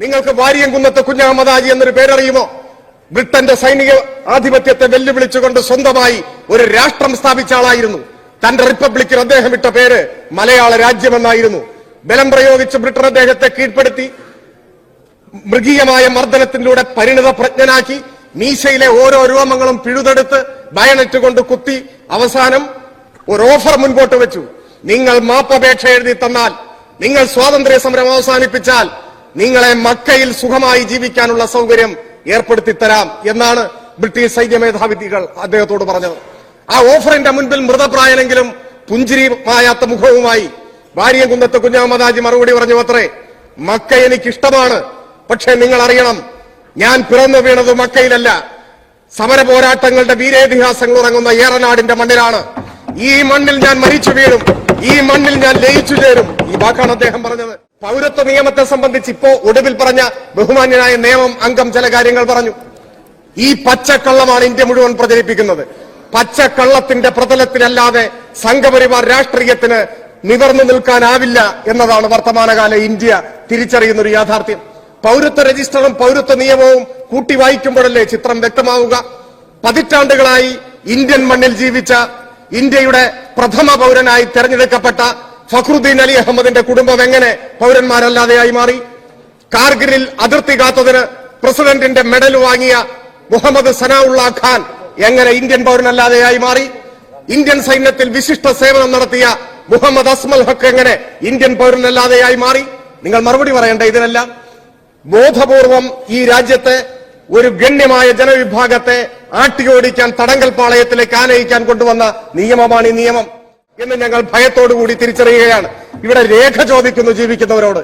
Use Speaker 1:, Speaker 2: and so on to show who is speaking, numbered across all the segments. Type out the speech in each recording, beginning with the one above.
Speaker 1: നിങ്ങൾക്ക് വാരിയംകുന്നത്ത് കുഞ്ഞാമദാജി എന്നൊരു പേരറിയുമോ? ബ്രിട്ടന്റെ സൈനിക ആധിപത്യത്തെ വെല്ലുവിളിച്ചുകൊണ്ട് സ്വന്തമായി ഒരു രാഷ്ട്രം സ്ഥാപിച്ച ആളായിരുന്നു. തന്റെ റിപ്പബ്ലിക്കിൽ അദ്ദേഹം ഇട്ട പേര് മലയാള രാജ്യമെന്നായിരുന്നു. ബലം പ്രയോഗിച്ച് ബ്രിട്ടൻ അദ്ദേഹത്തെ കീഴ്പ്പെടുത്തി മൃഗീയമായ മർദ്ദനത്തിലൂടെ പരിണിത പ്രജ്ഞനാക്കി മീശയിലെ ഓരോ രോമങ്ങളും പിഴുതെടുത്ത് ബയണറ്റ് കൊണ്ട് കുത്തി അവസാനം ഒരു ഓഫർ മുൻപോട്ട് വെച്ചു. നിങ്ങൾ മാപ്പപേക്ഷ എഴുതി തന്നാൽ നിങ്ങൾ സ്വാതന്ത്ര്യ സമരം അവസാനിപ്പിച്ചാൽ നിങ്ങളെ മക്കയിൽ സുഖമായി ജീവിക്കാനുള്ള സൗകര്യം ഏർപ്പെടുത്തി തരാം എന്നാണ് ബ്രിട്ടീഷ് സൈന്യ മേധാവിധികൾ അദ്ദേഹത്തോട് പറഞ്ഞത്. ആ ഓഫറിന്റെ മുൻപിൽ മൃതപ്രായനെങ്കിലും പുഞ്ചിരി മായാത്ത മുഖവുമായി വാര്യംകുന്നത്ത് കുഞ്ഞാമദാജി മറുപടി പറഞ്ഞു അത്രേ മക്ക എനിക്കിഷ്ടമാണ്. പക്ഷെ നിങ്ങൾ അറിയണം ഞാൻ പിറന്നു വീണത് മക്കയിലല്ല. സമര പോരാട്ടങ്ങളുടെ വീരേതിഹാസങ്ങൾ ഉറങ്ങുന്ന ഏറനാടിന്റെ മണ്ണിലാണ്. ഈ മണ്ണിൽ ഞാൻ മരിച്ചു വീഴും ഈ മണ്ണിൽ ഞാൻ ലയിച്ചു ചേരും. ഈ വാക്കാണ് അദ്ദേഹം പറഞ്ഞത്. പൗരത്വ നിയമത്തെ സംബന്ധിച്ച് ഇപ്പോ ഒടുവിൽ പറഞ്ഞ ബഹുമാന്യനായ നിയമം അംഗം ചില കാര്യങ്ങൾ പറഞ്ഞു. ഈ പച്ചക്കള്ളമാണ് ഇന്ത്യ മുഴുവൻ പ്രചരിപ്പിക്കുന്നത്. പച്ചക്കള്ളത്തിന്റെ പ്രതലത്തിലല്ലാതെ സംഘപരിവാർ രാഷ്ട്രീയത്തിന് നിവർന്നു നിൽക്കാനാവില്ല എന്നതാണ് വർത്തമാനകാല ഇന്ത്യ തിരിച്ചറിയുന്ന ഒരു യാഥാർത്ഥ്യം. പൗരത്വ രജിസ്റ്ററും പൗരത്വ നിയമവും കൂട്ടി വായിക്കുമ്പോഴല്ലേ ചിത്രം വ്യക്തമാവുക? പതിറ്റാണ്ടുകളായി ഇന്ത്യൻ മണ്ണിൽ ജീവിച്ച ഇന്ത്യയുടെ പ്രഥമ പൗരനായി തെരഞ്ഞെടുക്കപ്പെട്ട ഫഖ്റുദ്ദീൻ അലി അഹമ്മദിന്റെ കുടുംബം എങ്ങനെ പൗരന്മാരല്ലാതെയായി മാറി? കാർഗിലിൽ അതിർത്തി കാത്തതിന് പ്രസിഡന്റിന്റെ മെഡൽ വാങ്ങിയ മുഹമ്മദ് സനാഉള്ള ഖാൻ എങ്ങനെ ഇന്ത്യൻ പൗരനല്ലാതെയായി മാറി? ഇന്ത്യൻ സൈന്യത്തിൽ വിശിഷ്ട സേവനം നടത്തിയ മുഹമ്മദ് അസ്മൽ ഹക്ക് എങ്ങനെ ഇന്ത്യൻ പൗരനല്ലാതെയായി മാറി? നിങ്ങൾ മറുപടി പറയണ്ട ഇതിനെല്ലാം. ബോധപൂർവം ഈ രാജ്യത്തെ ഒരു ഗണ്യമായ ജനവിഭാഗത്തെ ആട്ടിയോടിക്കാൻ തടങ്കൽ പാളയത്തിലേക്ക് ആനയിക്കാൻ കൊണ്ടുവന്ന നിയമമാണ് ഈ നിയമം. എന്ന് ഞങ്ങൾ ഭയത്തോടുകൂടി തിരിച്ചറിയുകയാണ്. ഇവിടെ രേഖ ചോദിക്കുന്നു ജീവിക്കുന്നവരോട്.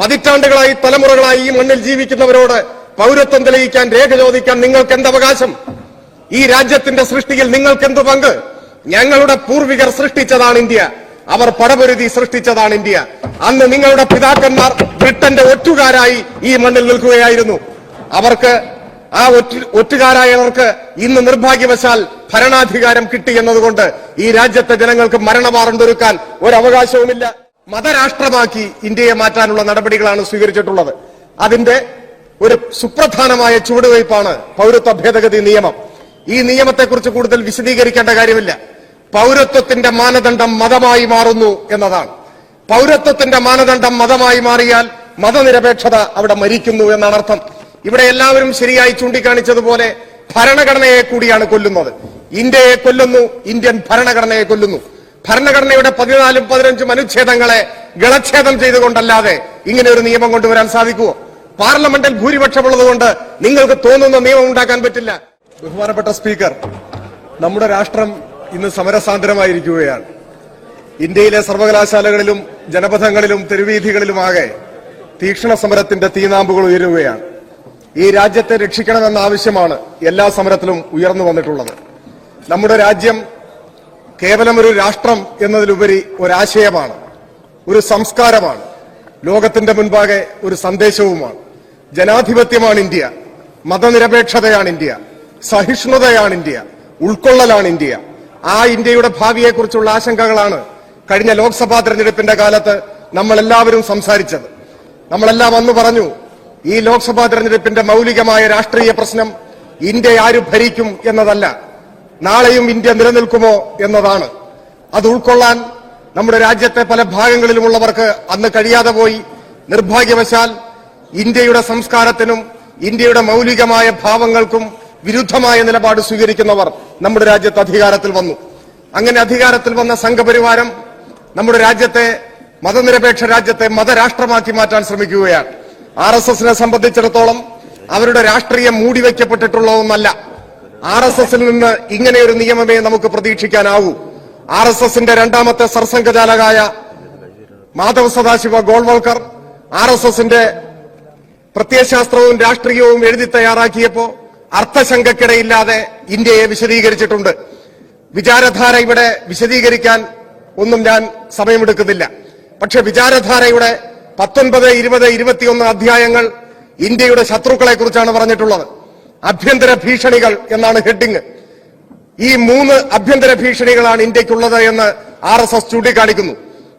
Speaker 1: പതിറ്റാണ്ടുകളായി തലമുറകളായി ഈ മണ്ണിൽ ജീവിക്കുന്നവരോട് പൗരത്വം തെളിയിക്കാൻ രേഖ ചോദിക്കാൻ നിങ്ങൾക്ക് എന്ത് അവകാശം? ഈ രാജ്യത്തിന്റെ സൃഷ്ടിയിൽ നിങ്ങൾക്ക് എന്ത് പങ്ക്? ഞങ്ങളുടെ പൂർവികർ സൃഷ്ടിച്ചതാണ് ഇന്ത്യ. അവർ പടപൊരുതി സൃഷ്ടിച്ചതാണ് ഇന്ത്യ. അന്ന് നിങ്ങളുടെ പിതാക്കന്മാർ ബ്രിട്ടന്റെ ഒറ്റുകാരായി ഈ മണ്ണിൽ നിൽക്കുകയായിരുന്നു. അവർക്ക് ആ ഒറ്റ ഒറ്റുകാരായവർക്ക് ഇന്ന് നിർഭാഗ്യവശാൽ ഭരണാധികാരം കിട്ടി എന്നതുകൊണ്ട് ഈ രാജ്യത്തെ ജനങ്ങൾക്ക് മരണവാറണ്ടൊരുക്കാൻ ഒരു അവകാശവുമില്ല മതരാഷ്ട്രമാക്കി ഇന്ത്യയെ മാറ്റാനുള്ള നടപടികളാണ് സ്വീകരിച്ചിട്ടുള്ളത്. അതിന്റെ ഒരു സുപ്രധാനമായ ചുവടുവയ്പ്പാണ് പൗരത്വ ഭേദഗതി നിയമം. ഈ നിയമത്തെക്കുറിച്ച് കൂടുതൽ വിശദീകരിക്കേണ്ട കാര്യമില്ല. പൗരത്വത്തിന്റെ മാനദണ്ഡം മതമായി മാറുന്നു എന്നതാണ്. പൗരത്വത്തിന്റെ മാനദണ്ഡം മതമായി മാറിയാൽ മതനിരപേക്ഷത അവിടെ മരിക്കുന്നു എന്നാണ് അർത്ഥം. ഇവിടെ എല്ലാവരും ശരിയായി ചൂണ്ടിക്കാണിച്ചതുപോലെ ഭരണഘടനയെ കൂടിയാണ് കൊല്ലുന്നത്. ഇന്ത്യയെ കൊല്ലുന്നു ഇന്ത്യൻ ഭരണഘടനയെ കൊല്ലുന്നു. ഭരണഘടനയുടെ പതിനാലും പതിനഞ്ചും അനുച്ഛേദങ്ങളെ ഗളച്ഛേദം ചെയ്തുകൊണ്ടല്ലാതെ ഇങ്ങനെ ഒരു നിയമം കൊണ്ടുവരാൻ സാധിക്കുമോ പാർലമെന്റിൽ ഭൂരിപക്ഷമുള്ളതുകൊണ്ട് നിങ്ങൾക്ക് തോന്നുന്ന നിയമം ഉണ്ടാക്കാൻ പറ്റില്ല. ബഹുമാനപ്പെട്ട സ്പീക്കർ നമ്മുടെ രാഷ്ട്രം ഇന്ന് സമരസാന്ദ്രമായിരിക്കുകയാണ്. ഇന്ത്യയിലെ സർവകലാശാലകളിലും ജനപഥങ്ങളിലും തെരുവീഥികളിലുമാകെ തീക്ഷണ സമരത്തിന്റെ തീനാമ്പുകൾ ഉയരുകയാണ്. ഈ രാജ്യത്തെ രക്ഷിക്കണമെന്ന ആവശ്യമാണ് എല്ലാ സമരത്തിലും ഉയർന്നു വന്നിട്ടുള്ളത്. നമ്മുടെ രാജ്യം കേവലം ഒരു രാഷ്ട്രം എന്നതിലുപരി ഒരാശയമാണ് ഒരു സംസ്കാരമാണ് ലോകത്തിന്റെ മുൻപാകെ ഒരു സന്ദേശവുമാണ്. ജനാധിപത്യമാണ് ഇന്ത്യ മതനിരപേക്ഷതയാണ് ഇന്ത്യ സഹിഷ്ണുതയാണ് ഇന്ത്യ ഉൾക്കൊള്ളലാണ് ഇന്ത്യ. ആ ഇന്ത്യയുടെ ഭാവിയെക്കുറിച്ചുള്ള ആശങ്കകളാണ് കഴിഞ്ഞ ലോക്സഭാ തെരഞ്ഞെടുപ്പിന്റെ കാലത്ത് നമ്മളെല്ലാവരും സംസാരിച്ചത്. നമ്മളെല്ലാം അന്ന് പറഞ്ഞു ഈ ലോക്സഭാ തെരഞ്ഞെടുപ്പിന്റെ മൗലികമായ രാഷ്ട്രീയ പ്രശ്നം ഇന്ത്യ ആര് ഭരിക്കും എന്നതല്ല. നാളെയും ഇന്ത്യ നിലനിൽക്കുമോ എന്നതാണ്. അത് ഉൾക്കൊള്ളാൻ നമ്മുടെ രാജ്യത്തെ പല ഭാഗങ്ങളിലുമുള്ളവർക്ക് അന്ന് കഴിയാതെ പോയി. നിർഭാഗ്യവശാൽ ഇന്ത്യയുടെ സംസ്കാരത്തിനും ഇന്ത്യയുടെ മൗലികമായ ഭാവങ്ങൾക്കും വിരുദ്ധമായ നിലപാട് സ്വീകരിക്കുന്നവർ നമ്മുടെ രാജ്യത്ത് അധികാരത്തിൽ വന്നു. അങ്ങനെ അധികാരത്തിൽ വന്ന സംഘപരിവാരം നമ്മുടെ രാജ്യത്തെ മതനിരപേക്ഷ രാജ്യത്തെ മതരാഷ്ട്രമാക്കി മാറ്റാൻ ശ്രമിക്കുകയാണ്. ആർ എസ് എസിനെ സംബന്ധിച്ചിടത്തോളം അവരുടെ രാഷ്ട്രീയം മൂടിവെക്കപ്പെട്ടിട്ടുള്ള ഒന്നല്ല ആർ എസ് എസിൽ നിന്ന് ഇങ്ങനെ ഒരു നിയമമേ നമുക്ക് പ്രതീക്ഷിക്കാനാവൂ. ആർ എസ് എസിന്റെ രണ്ടാമത്തെ സർസംഘചാലകായ മാധവ സദാശിവ ഗോൾവൾക്കർ ആർ എസ് എസിന്റെ പ്രത്യയശാസ്ത്രവും രാഷ്ട്രീയവും എഴുതി തയ്യാറാക്കിയപ്പോ അർത്ഥശങ്കക്കിടയില്ലാതെ ഇന്ത്യയെ വിശദീകരിച്ചിട്ടുണ്ട്. വിചാരധാര ഇവിടെ വിശദീകരിക്കാൻ ഒന്നും ഞാൻ സമയമെടുക്കുന്നില്ല. പക്ഷെ വിചാരധാരയുടെ പത്തൊൻപത് ഇരുപത് ഇരുപത്തിയൊന്ന് അധ്യായങ്ങൾ ഇന്ത്യയുടെ ശത്രുക്കളെ കുറിച്ചാണ് പറഞ്ഞിട്ടുള്ളത്. ആഭ്യന്തര ഭീഷണികൾ എന്നാണ് ഹെഡിങ്. ഈ മൂന്ന് ആഭ്യന്തര ഭീഷണികളാണ് ഇന്ത്യക്കുള്ളത് എന്ന് ആർ എസ് എസ് ചൂണ്ടിക്കാണിക്കുന്നു.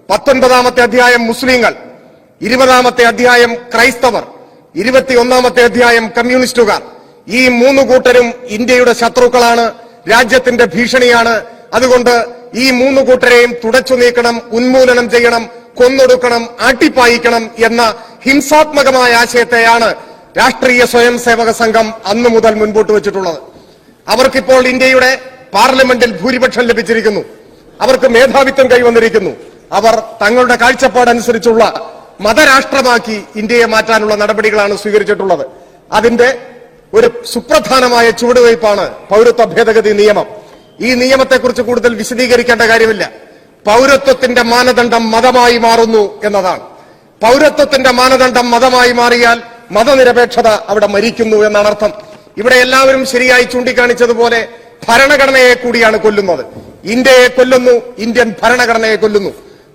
Speaker 1: പത്തൊൻപതാമത്തെ അധ്യായം മുസ്ലിങ്ങൾ ഇരുപതാമത്തെ അധ്യായം ക്രൈസ്തവർ ഇരുപത്തിയൊന്നാമത്തെ അധ്യായം കമ്മ്യൂണിസ്റ്റുകാർ. ഈ മൂന്ന് കൂട്ടരും ഇന്ത്യയുടെ ശത്രുക്കളാണ് രാജ്യത്തിന്റെ ഭീഷണിയാണ്. അതുകൊണ്ട് ഈ മൂന്ന് കൂട്ടരെയും തുടച്ചു നീക്കണം ഉന്മൂലനം ചെയ്യണം കൊന്നൊടുക്കണം ആട്ടിപ്പായിക്കണം എന്ന ഹിംസാത്മകമായ ആശയത്തെയാണ് രാഷ്ട്രീയ സ്വയം സേവക സംഘം അന്നു മുതൽ മുൻപോട്ട് വെച്ചിട്ടുള്ളത്. അവർക്കിപ്പോൾ ഇന്ത്യയുടെ പാർലമെന്റിൽ ഭൂരിപക്ഷം ലഭിച്ചിരിക്കുന്നു. അവർക്ക് മേധാവിത്വം കൈവന്നിരിക്കുന്നു. അവർ തങ്ങളുടെ കാഴ്ചപ്പാടനുസരിച്ചുള്ള മതരാഷ്ട്രമാക്കി ഇന്ത്യയെ മാറ്റാനുള്ള നടപടികളാണ് സ്വീകരിച്ചിട്ടുള്ളത്. അതിന്റെ ഒരു സുപ്രധാനമായ ചുവടുവയ്പ്പാണ് പൗരത്വ ഭേദഗതി നിയമം. ഈ നിയമത്തെക്കുറിച്ച് കൂടുതൽ വിശദീകരിക്കേണ്ട കാര്യമില്ല. പൗരത്വത്തിന്റെ മാനദണ്ഡം മതമായി മാറുന്നു എന്നതാണ്. പൗരത്വത്തിന്റെ മാനദണ്ഡം മതമായി മാറിയാൽ മതനിരപേക്ഷത അവിടെ മരിക്കുന്നു എന്നാണ് അർത്ഥം. ഇവിടെ എല്ലാവരും ശരിയായി ചൂണ്ടിക്കാണിച്ചതുപോലെ ഭരണഘടനയെ കൂടിയാണ് കൊല്ലുന്നത്. ഇന്ത്യയെ കൊല്ലുന്നു ഇന്ത്യൻ ഭരണഘടനയെ കൊല്ലുന്നു.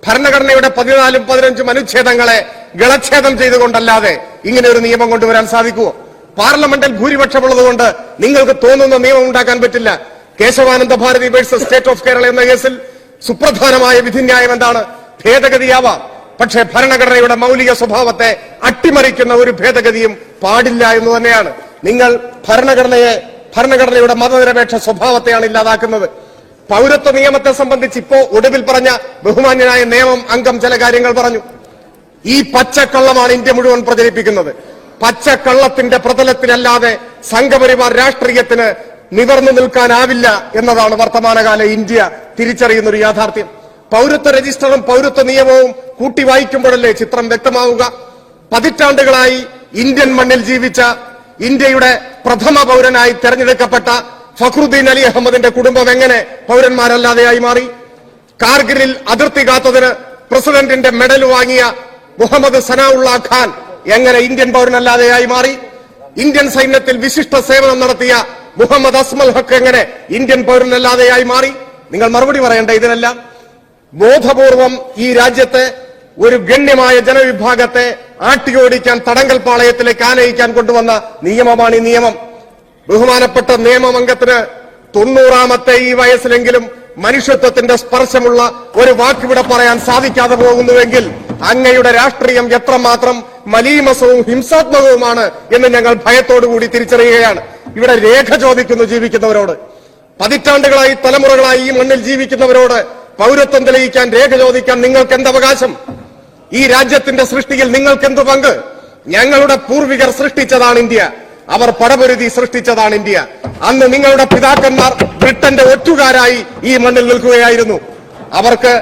Speaker 1: ഭരണഘടനയുടെ പതിനാലും പതിനഞ്ചും അനുച്ഛേദങ്ങളെ ഗളച്ഛേദം ചെയ്തുകൊണ്ടല്ലാതെ ഇങ്ങനെ ഒരു നിയമം കൊണ്ടുവരാൻ സാധിക്കുമോ പാർലമെന്റിൽ ഭൂരിപക്ഷമുള്ളതുകൊണ്ട് നിങ്ങൾക്ക് തോന്നുന്ന നിയമം ഉണ്ടാക്കാൻ പറ്റില്ല. Kesavananda Bharati versus state of Kerala എന്ന കേസിൽ സുപ്രധാനമായ വിധിന്യായം എന്താണ്? ഭേദഗതിയാവാം. പക്ഷേ ഭരണഘടനയുടെ മൗലിക സ്വഭാവത്തെ അട്ടിമറിക്കുന്ന ഒരു ഭേദഗതിയും പാടില്ല എന്ന് തന്നെയാണ്. നിങ്ങൾ ഭരണഘടനയെ ഭരണഘടനയുടെ മതനിരപേക്ഷ സ്വഭാവത്തെയാണ് ഇല്ലാതാക്കുന്നത്. പൗരത്വ നിയമത്തെ സംബന്ധിച്ച് ഇപ്പോ ഒടുവിൽ പറഞ്ഞ ബഹുമാന്യനായ നിയമം അംഗം ചില കാര്യങ്ങൾ പറഞ്ഞു. ഈ പച്ചക്കള്ളമാണ് ഇന്ത്യ മുഴുവൻ പ്രചരിപ്പിക്കുന്നത്. പച്ചക്കള്ളത്തിന്റെ പ്രതലത്തിലല്ലാതെ സംഘപരിവാർ രാഷ്ട്രീയത്തിന് നിവർന്നു നിൽക്കാനാവില്ല എന്നതാണ് വർത്തമാനകാല ഇന്ത്യ തിരിച്ചറിയുന്ന ഒരു യാഥാർത്ഥ്യം. പൗരത്വ രജിസ്റ്ററും പൗരത്വ നിയമവും കൂട്ടി വായിക്കുമ്പോഴല്ലേ ചിത്രം വ്യക്തമാവുക? പതിറ്റാണ്ടുകളായി ഇന്ത്യൻ മണ്ണിൽ ജീവിച്ച ഇന്ത്യയുടെ പ്രഥമ പൗരനായി തെരഞ്ഞെടുക്കപ്പെട്ട ഫഖ്റുദ്ദീൻ അലി അഹമ്മദിന്റെ കുടുംബം എങ്ങനെ പൗരന്മാരല്ലാതെയായി മാറി? കാർഗിലിൽ അതിർത്തി കാത്തതിന് പ്രസിഡന്റിന്റെ മെഡൽ വാങ്ങിയ മുഹമ്മദ് സനാഉള്ള ഖാൻ എങ്ങനെ ഇന്ത്യൻ പൗരനല്ലാതെയായി മാറി? ഇന്ത്യൻ സൈന്യത്തിൽ വിശിഷ്ട സേവനം നടത്തിയ മുഹമ്മദ് അസ്മൽ ഹക്ക് എങ്ങനെ ഇന്ത്യൻ പൗരനല്ലാതെയായി മാറി? നിങ്ങൾ മറുപടി പറയണ്ട ഇതിനെല്ലാം? ബോധപൂർവം ഈ രാജ്യത്തെ ഒരു ഗണ്യമായ ജനവിഭാഗത്തെ ആട്ടിയോടിക്കാൻ തടങ്കൽ പാളയത്തിലേക്ക് ആനയിക്കാൻ കൊണ്ടുവന്ന നിയമമാണ് ഈ നിയമം. ബഹുമാനപ്പെട്ട നിയമമംഗത്തിന് തൊണ്ണൂറാമത്തെ ഈ വയസ്സിലെങ്കിലും മനുഷ്യത്വത്തിന്റെ സ്പർശമുള്ള ഒരു വാക്കിവിടെ പറയാൻ സാധിക്കാതെ പോകുന്നുവെങ്കിൽ അങ്ങയുടെ രാഷ്ട്രീയം എത്രമാത്രം മലീമസവും ഹിംസാത്മകവുമാണ് എന്ന് ഞങ്ങൾ ഭയത്തോടുകൂടി തിരിച്ചറിയുകയാണ്. ഇവിടെ രേഖ ചോദിക്കുന്നു ജീവിക്കുന്നവരോട്. പതിറ്റാണ്ടുകളായി തലമുറകളായി ഈ മണ്ണിൽ ജീവിക്കുന്നവരോട് പൗരത്വം തെളിയിക്കാൻ രേഖ ചോദിക്കാൻ നിങ്ങൾക്ക് എന്ത് അവകാശം? ഈ രാജ്യത്തിന്റെ സൃഷ്ടിയിൽ നിങ്ങൾക്ക് എന്ത് പങ്ക്? ഞങ്ങളുടെ പൂർവികർ സൃഷ്ടിച്ചതാണ് ഇന്ത്യ. അവർ പടപൊരുതി സൃഷ്ടിച്ചതാണ് ഇന്ത്യ. അന്ന് നിങ്ങളുടെ പിതാക്കന്മാർ ബ്രിട്ടന്റെ ഒറ്റുകാരായി ഈ മണ്ണിൽ നിൽക്കുകയായിരുന്നു. അവർക്ക്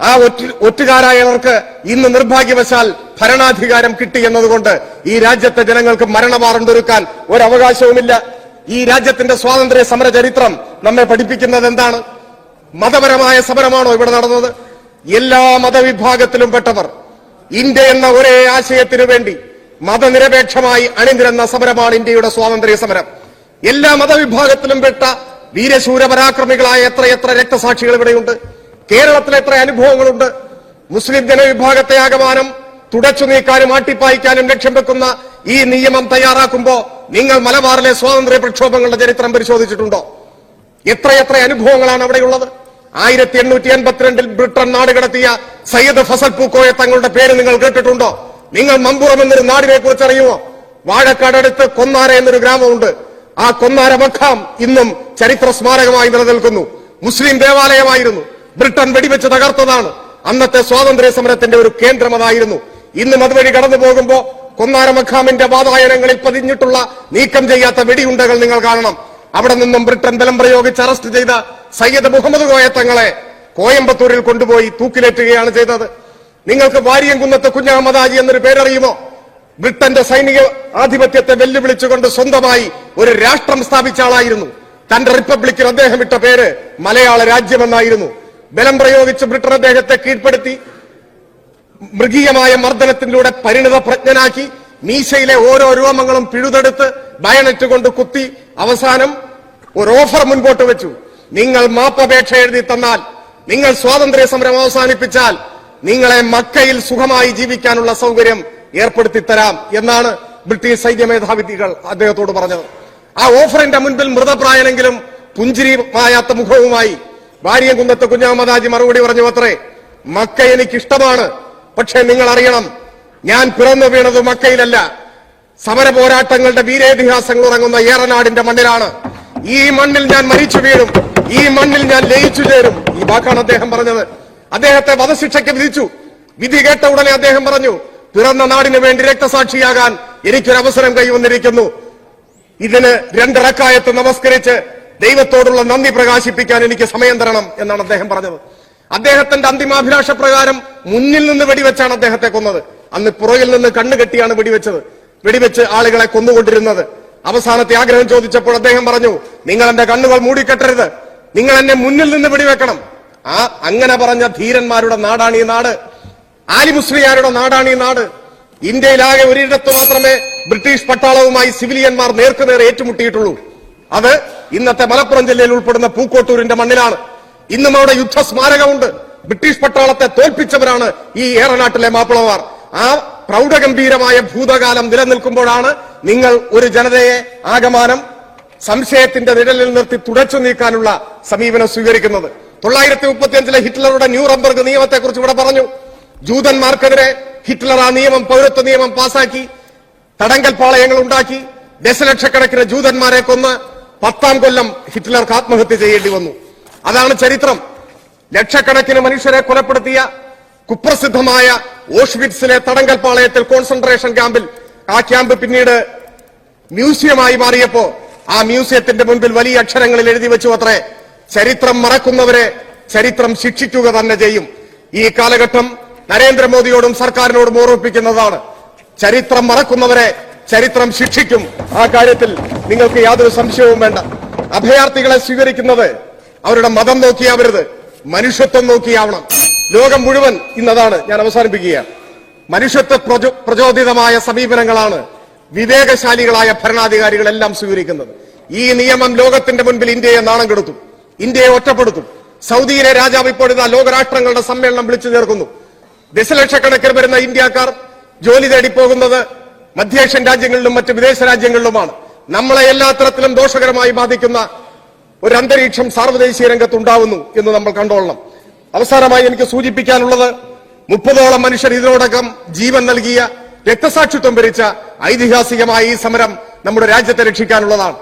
Speaker 1: ആ ഒറ്റ ഒറ്റുകാരായവർക്ക് ഇന്ന് നിർഭാഗ്യവശാൽ ഭരണാധികാരം കിട്ടി എന്നതുകൊണ്ട് ഈ രാജ്യത്തെ ജനങ്ങൾക്ക് മരണമാറണ്ടൊരുക്കാൻ ഒരവകാശവുമില്ല. ഈ രാജ്യത്തിന്റെ സ്വാതന്ത്ര്യ സമര ചരിത്രം നമ്മെ പഠിപ്പിക്കുന്നത് എന്താണ്? മതപരമായ സമരമാണോ ഇവിടെ നടന്നത്? എല്ലാ മതവിഭാഗത്തിലും പെട്ടവർ ഇന്ത്യ എന്ന ഒരേ ആശയത്തിനു വേണ്ടി മതനിരപേക്ഷമായി അണിനിരന്ന സമരമാണ് ഇന്ത്യയുടെ സ്വാതന്ത്ര്യ സമരം. എല്ലാ മതവിഭാഗത്തിലും പെട്ട വീരശൂര പരാക്രമികളായ എത്ര രക്തസാക്ഷികൾ ഇവിടെയുണ്ട്. കേരളത്തിൽ എത്ര അനുഭവങ്ങളുണ്ട്. മുസ്ലിം ജനവിഭാഗത്തെ ആകമാനം തുടച്ചു നീക്കാനും ആട്ടിപ്പായിക്കാനും ലക്ഷ്യം വെക്കുന്ന ഈ നിയമം തയ്യാറാക്കുമ്പോൾ നിങ്ങൾ മലബാറിലെ സ്വാതന്ത്ര്യ പ്രക്ഷോഭങ്ങളുടെ ചരിത്രം പരിശോധിച്ചിട്ടുണ്ടോ? എത്രയെത്ര അനുഭവങ്ങളാണ് അവിടെയുള്ളത്? ആയിരത്തി എണ്ണൂറ്റി എൺപത്തിരണ്ടിൽ ബ്രിട്ടൻ നാട് കടത്തിയ സയ്യദ് ഫസൽ പൂക്കോയെ തങ്ങളുടെ പേര് നിങ്ങൾ കേട്ടിട്ടുണ്ടോ? നിങ്ങൾ മമ്പുറം എന്നൊരു നാടിനെ കുറിച്ച് അറിയുമോ? വാഴക്കാടടുത്ത് കൊന്നാര എന്നൊരു ഗ്രാമമുണ്ട്. ആ കൊന്നാര മഖാം ഇന്നും ചരിത്ര സ്മാരകമായി നിലനിൽക്കുന്നു. മുസ്ലിം ദേവാലയമായിരുന്നു. ബ്രിട്ടൻ വെടിവെച്ച് തകർത്തതാണ്. അന്നത്തെ സ്വാതന്ത്ര്യ സമരത്തിന്റെ ഒരു കേന്ദ്രം അതായിരുന്നു ഇന്നും അതുവഴി കടന്നു പോകുമ്പോ കൊന്നാര മഖാമിന്റെ വാതായനങ്ങളിൽ പതിഞ്ഞിട്ടുള്ള നീക്കം ചെയ്യാത്ത വെടിയുണ്ടകൾ നിങ്ങൾ കാണണം. അവിടെ നിന്നും ബ്രിട്ടൻ ബലം പ്രയോഗിച്ച് അറസ്റ്റ് ചെയ്ത സയ്യദ് മുഹമ്മദ് കോയ തങ്ങളെ കോയമ്പത്തൂരിൽ കൊണ്ടുപോയി തൂക്കിലേറ്റുകയാണ് ചെയ്തത്. നിങ്ങൾക്ക് വാരിയംകുന്നത്ത് കുഞ്ഞഹമ്മദാജി എന്നൊരു പേരറിയുമോ? ബ്രിട്ടന്റെ സൈനിക ആധിപത്യത്തെ വെല്ലുവിളിച്ചുകൊണ്ട് സ്വന്തമായി ഒരു രാഷ്ട്രം സ്ഥാപിച്ച ആളായിരുന്നു. തന്റെ റിപ്പബ്ലിക്കിൽ അദ്ദേഹം ഇട്ട പേര് മലയാള രാജ്യമെന്നായിരുന്നു. ബലം പ്രയോഗിച്ച് ബ്രിട്ടൻ അദ്ദേഹത്തെ കീഴ്പ്പെടുത്തി മൃഗീയമായ മർദ്ദനത്തിലൂടെ പരിണിത പ്രജ്ഞനാക്കി മീശയിലെ ഓരോ രോമങ്ങളും പിഴുതെടുത്ത് ബയണറ്റ് കൊണ്ട് കുത്തി അവസാനം ഒരു ഓഫർ മുൻപോട്ട് വെച്ചു. നിങ്ങൾ മാപ്പപേക്ഷ എഴുതി തന്നാൽ നിങ്ങൾ സ്വാതന്ത്ര്യ സമരം അവസാനിപ്പിച്ചാൽ നിങ്ങളെ മക്കയിൽ സുഖമായി ജീവിക്കാനുള്ള സൗകര്യം ഏർപ്പെടുത്തി തരാം എന്നാണ് ബ്രിട്ടീഷ് സൈന്യ മേധാവിധികൾ അദ്ദേഹത്തോട് പറഞ്ഞത്. ആ ഓഫറിന്റെ മുൻപിൽ മൃതപ്രായനെങ്കിലും പുഞ്ചിരി മായാത്ത മുഖവുമായി വാര്യംകുന്നത്ത് കുഞ്ഞാമദാജി മറുപടി പറഞ്ഞു അത്രേ മക്ക എനിക്കിഷ്ടമാണ് പക്ഷേ നിങ്ങൾ അറിയണം ഞാൻ പിറന്നു വീണത് മക്കയിലല്ല. സമര പോരാട്ടങ്ങളുടെ വീരേതിഹാസങ്ങൾ ഉറങ്ങുന്ന ഏറനാടിന്റെ മണ്ണിലാണ്. ഈ മണ്ണിൽ ഞാൻ മരിച്ചു വീഴും. ഈ മണ്ണിൽ ഞാൻ ലയിച്ചു ചേരും. ഈ വാക്കാണ് അദ്ദേഹം പറഞ്ഞത്. അദ്ദേഹത്തെ വധശിക്ഷയ്ക്ക് വിധിച്ചു. വിധി കേട്ട ഉടനെ അദ്ദേഹം പറഞ്ഞു പിറന്ന നാടിന് വേണ്ടി രക്തസാക്ഷിയാകാൻ എനിക്കൊരു അവസരം കൈവന്നിരിക്കുന്നു. ഇതിന് രണ്ടിറക്കായത്ത് നമസ്കരിച്ച് ദൈവത്തോടുള്ള നന്ദി പ്രകാശിപ്പിക്കാൻ എനിക്ക് സമയം തരണം എന്നാണ് അദ്ദേഹം പറഞ്ഞത്. അദ്ദേഹത്തിന്റെ അന്തിമാഭിലാഷ പ്രകാരം മുന്നിൽ നിന്ന് വെടിവെച്ചാണ് അദ്ദേഹത്തെ കൊന്നത്. അന്ന് പുറകിൽ നിന്ന് കണ്ണുകെട്ടിയാണ് വെടിവെച്ചത്. വെടിവെച്ച് ആളുകളെ കൊന്നുകൊണ്ടിരുന്നത്. അവസാനത്തെ ആഗ്രഹം ചോദിച്ചപ്പോൾ അദ്ദേഹം പറഞ്ഞു നിങ്ങൾ എന്റെ കണ്ണുകൾ മൂടിക്കെട്ടരുത്. നിങ്ങൾ എന്നെ മുന്നിൽ നിന്ന് പിടിവെക്കണം ആ അങ്ങനെ പറഞ്ഞ ധീരന്മാരുടെ നാടാണ് ഈ നാട്. ആലിമുസ്ലിയാരുടെ നാടാണ് ഈ നാട്. ഇന്ത്യയിലാകെ ഒരിടത്ത് മാത്രമേ ബ്രിട്ടീഷ് പട്ടാളവുമായി സിവിലിയന്മാർ നേർക്കുനേർ ഏറ്റുമുട്ടിയിട്ടുള്ളൂ. അത് ഇന്നത്തെ മലപ്പുറം ജില്ലയിൽ ഉൾപ്പെടുന്ന പൂക്കോട്ടൂരിന്റെ മണ്ണിലാണ്. ഇന്നും അവിടെ യുദ്ധ സ്മാരകമുണ്ട് ബ്രിട്ടീഷ് പട്ടാളത്തെ തോൽപ്പിച്ചവരാണ് ഈ ഏറനാട്ടിലെ മാപ്പിളമാർ. ആ പ്രൗഢഗംഭീരമായ ഭൂതകാലം നിലനിൽക്കുമ്പോഴാണ് നിങ്ങൾ ഒരു ജനതയെ ആകമാനം സംശയത്തിന്റെ നിഴലിൽ നിർത്തി തുടച്ചു നീക്കാനുള്ള സമീപനം സ്വീകരിക്കുന്നത്. തൊള്ളായിരത്തി മുപ്പത്തിയഞ്ചിലെ ഹിറ്റ്ലറുടെ ന്യൂറംബർഗ് നിയമത്തെക്കുറിച്ച് ഇവിടെ പറഞ്ഞു. ജൂതന്മാർക്കെതിരെ ഹിറ്റ്ലർ ആ നിയമം പൗരത്വ നിയമം പാസാക്കി തടങ്കൽ പാളയങ്ങൾ ഉണ്ടാക്കി ദശലക്ഷക്കണക്കിന് ജൂതന്മാരെ കൊന്ന് പത്താം കൊല്ലം ഹിറ്റ്ലർക്ക് ആത്മഹത്യ ചെയ്യേണ്ടി വന്നു. അതാണ് ചരിത്രം. ലക്ഷക്കണക്കിന് മനുഷ്യരെ കൊലപ്പെടുത്തിയ കുപ്രസിദ്ധമായ ഓഷ്വിറ്റ്സിലെ തടങ്കൽ പാളയത്തിൽ കോൺസെൻട്രേഷൻ ക്യാമ്പിൽ ആ ക്യാമ്പ് പിന്നീട് മ്യൂസിയമായി മാറിയപ്പോ ആ മ്യൂസിയത്തിന്റെ മുൻപിൽ വലിയ അക്ഷരങ്ങളിൽ എഴുതി വെച്ചു അത്രേ. ചരിത്രം മറക്കുന്നവരെ ചരിത്രം ശിക്ഷിക്കുക തന്നെ ചെയ്യും. ഈ കാലഘട്ടം നരേന്ദ്രമോദിയോടും സർക്കാരിനോടും ഓർമ്മിപ്പിക്കുന്നതാണ്. ചരിത്രം മറക്കുന്നവരെ ചരിത്രം ശിക്ഷിക്കും. ആ കാര്യത്തിൽ നിങ്ങൾക്ക് യാതൊരു സംശയവും വേണ്ട. അഭയാർത്ഥികളെ സ്വീകരിക്കുന്നത് അവരുടെ മതം നോക്കിയാവരുത്. മനുഷ്യത്വം നോക്കിയാവണം. ലോകം മുഴുവൻ ഇന്നതാണ് ഞാൻ അവസാനിപ്പിക്കുകയാണ്. മനുഷ്യത്വ പ്രചോ- പ്രചോദിതമായ സമീപനങ്ങളാണ് വിവേകശാലികളായ ഭരണാധികാരികളെല്ലാം സ്വീകരിക്കുന്നത്. ഈ നിയമം ലോകത്തിന്റെ മുൻപിൽ ഇന്ത്യയെ നാണം കെടുത്തും ഇന്ത്യയെ ഒറ്റപ്പെടുത്തും. സൗദിയിലെ രാജാവ് ഇപ്പോഴിതാ ലോകരാഷ്ട്രങ്ങളുടെ സമ്മേളനം വിളിച്ചു ചേർക്കുന്നു. ദശലക്ഷക്കണക്കിന് വരുന്ന ഇന്ത്യക്കാർ ജോലി തേടി പോകുന്നത് മധ്യേഷ്യൻ രാജ്യങ്ങളിലും മറ്റ് വിദേശ രാജ്യങ്ങളിലുമാണ്. നമ്മളെ എല്ലാ തരത്തിലും ദോഷകരമായി ബാധിക്കുന്ന ഒരു അന്തരീക്ഷം സാർവദേശീയ രംഗത്ത് ഉണ്ടാവുന്നു എന്ന് നമ്മൾ കണ്ടോളണം. അവസാനമായി എനിക്ക് സൂചിപ്പിക്കാനുള്ളത് മുപ്പതോളം മനുഷ്യർ ഇതിനോടകം ജീവൻ നൽകിയ രക്തസാക്ഷിത്വം ഭരിച്ച ഐതിഹാസികമായ ഈ സമരം നമ്മുടെ രാജ്യത്തെ രക്ഷിക്കാനുള്ളതാണ്.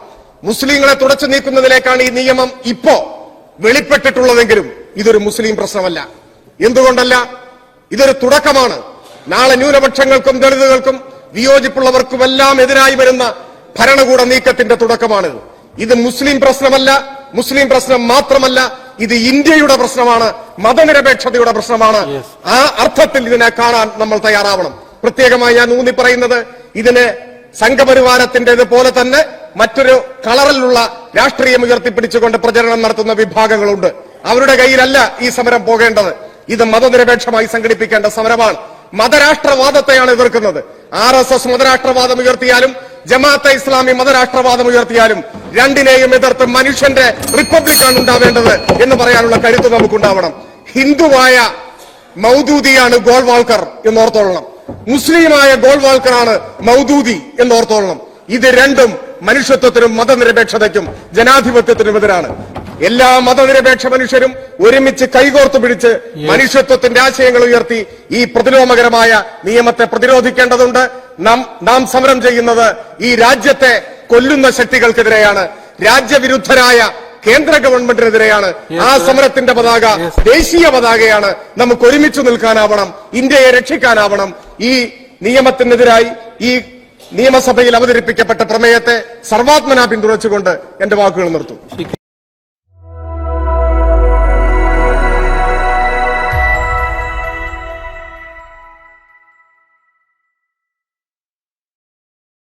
Speaker 1: മുസ്ലിങ്ങളെ തുടച്ചു നീക്കുന്നതിലേക്കാണ് ഈ നിയമം ഇപ്പോ വെളിപ്പെട്ടിട്ടുള്ളതെങ്കിലും ഇതൊരു മുസ്ലിം പ്രശ്നമല്ല. എന്തുകൊണ്ടല്ല? ഇതൊരു തുടക്കമാണ്. നാളെ ന്യൂനപക്ഷങ്ങൾക്കും ദളിതുകൾക്കും വിയോജിപ്പുള്ളവർക്കുമെല്ലാം എതിരായി വരുന്ന ഭരണകൂട നീക്കത്തിന്റെ തുടക്കമാണിത് ഇത് മുസ്ലിം പ്രശ്നമല്ല. മുസ്ലിം പ്രശ്നം മാത്രമല്ല ഇത് ഇന്ത്യയുടെ പ്രശ്നമാണ്. മതനിരപേക്ഷതയുടെ പ്രശ്നമാണ്. ആ അർത്ഥത്തിൽ ഇതിനെ കാണാൻ നമ്മൾ തയ്യാറാവണം. പ്രത്യേകമായി ഞാൻ ഊന്നി പറയുന്നത് ഇതിന് സംഘപരിവാരത്തിന്റേത് പോലെ തന്നെ മറ്റൊരു കളറിലുള്ള രാഷ്ട്രീയം ഉയർത്തിപ്പിടിച്ചുകൊണ്ട് പ്രചരണം നടത്തുന്ന വിഭാഗങ്ങളുണ്ട്. അവരുടെ കയ്യിലല്ല ഈ സമരം പോകേണ്ടത്. ഇത് മതനിരപേക്ഷമായി സംഘടിപ്പിക്കേണ്ട സമരമാണ്. മതരാഷ്ട്രവാദത്തെയാണ് എതിർക്കുന്നത്. ആർ എസ് എസ് മതരാഷ്ട്രവാദം ഉയർത്തിയാലും ജമാഅത്തെ ഇസ്ലാമി മതരാഷ്ട്രവാദം ഉയർത്തിയാലും രണ്ടിനെയും എതിർത്ത് മനുഷ്യന്റെ റിപ്പബ്ലിക്കാണ് ഉണ്ടാവേണ്ടത് എന്ന് പറയാനുള്ള കരുത്ത് നമുക്കുണ്ടാവണം. ഹിന്ദുവായ മൗദൂദിയാണ് ഗോൾവാൾക്കർ എന്നോർത്തോളണം മുസ്ലിമായ ഗോൾവാൾക്കറാണ് മൗദൂദി എന്നോർത്തോളണം. ഇത് രണ്ടും മനുഷ്യത്വത്തിനും മതനിരപേക്ഷതയ്ക്കും ജനാധിപത്യത്തിനും എതിരാണ്. എല്ലാ മതനിരപേക്ഷ മനുഷ്യരും ഒരുമിച്ച് കൈകോർത്ത് പിടിച്ച് മനുഷ്യത്വത്തിന്റെ ആശയങ്ങൾ ഉയർത്തി ഈ പ്രതിലോമകരമായ നിയമത്തെ പ്രതിരോധിക്കേണ്ടതുണ്ട്. നാം നാം സമരം ചെയ്യുന്നത് ഈ രാജ്യത്തെ കൊല്ലുന്ന ശക്തികൾക്കെതിരെയാണ്. രാജ്യവിരുദ്ധരായ കേന്ദ്ര ഗവൺമെന്റിനെതിരെയാണ്. ആ സമരത്തിന്റെ പതാക ദേശീയ പതാകയാണ്. നമുക്ക് ഒരുമിച്ച് നിൽക്കാനാവണം ഇന്ത്യയെ രക്ഷിക്കാനാവണം. ഈ നിയമത്തിനെതിരായി ഈ നിയമസഭയിൽ അവതരിപ്പിക്കപ്പെട്ട പ്രമേയത്തെ സർവാത്മന പിന്തുണച്ചുകൊണ്ട് എന്റെ വാക്കുകൾ നിർത്തും.